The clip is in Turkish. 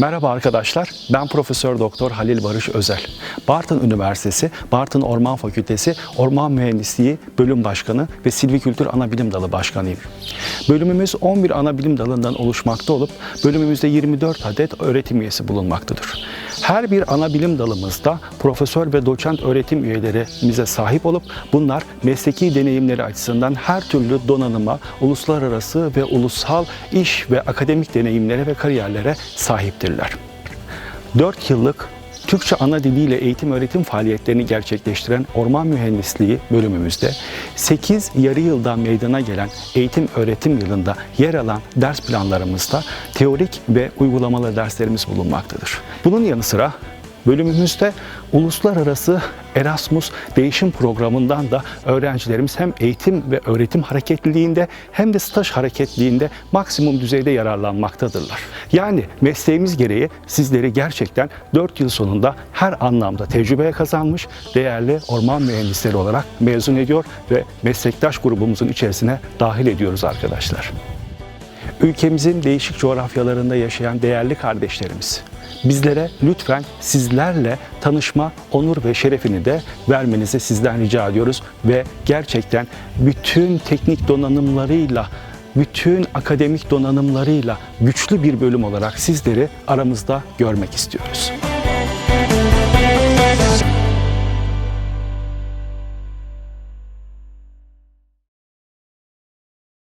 Merhaba arkadaşlar, ben Profesör Doktor Halil Barış Özel. Bartın Üniversitesi, Bartın Orman Fakültesi Orman Mühendisliği Bölüm Başkanı ve Silvikültür Anabilim Dalı Başkanıyım. Bölümümüz 11 anabilim dalından oluşmakta olup bölümümüzde 24 adet öğretim üyesi bulunmaktadır. Her bir anabilim dalımızda profesör ve doçent öğretim üyelerimize sahip olup bunlar mesleki deneyimleri açısından her türlü donanıma, uluslararası ve ulusal iş ve akademik deneyimlere ve kariyerlere sahiptirler. 4 yıllık Türkçe ana diliyle eğitim öğretim faaliyetlerini gerçekleştiren Orman Mühendisliği bölümümüzde 8 yarı yıldan meydana gelen eğitim öğretim yılında yer alan ders planlarımızda teorik ve uygulamalı derslerimiz bulunmaktadır. Bunun yanı sıra Bölümümüzde uluslararası Erasmus değişim programından da öğrencilerimiz hem eğitim ve öğretim hareketliliğinde hem de staj hareketliliğinde maksimum düzeyde yararlanmaktadırlar. Yani mesleğimiz gereği sizleri gerçekten 4 yıl sonunda her anlamda tecrübeye kazanmış değerli orman mühendisleri olarak mezun ediyor ve meslektaş grubumuzun içerisine dahil ediyoruz arkadaşlar. Ülkemizin değişik coğrafyalarında yaşayan değerli kardeşlerimiz, bizlere lütfen sizlerle tanışma onur ve şerefini de vermenizi sizden rica ediyoruz ve gerçekten bütün teknik donanımlarıyla bütün akademik donanımlarıyla güçlü bir bölüm olarak sizleri aramızda görmek istiyoruz.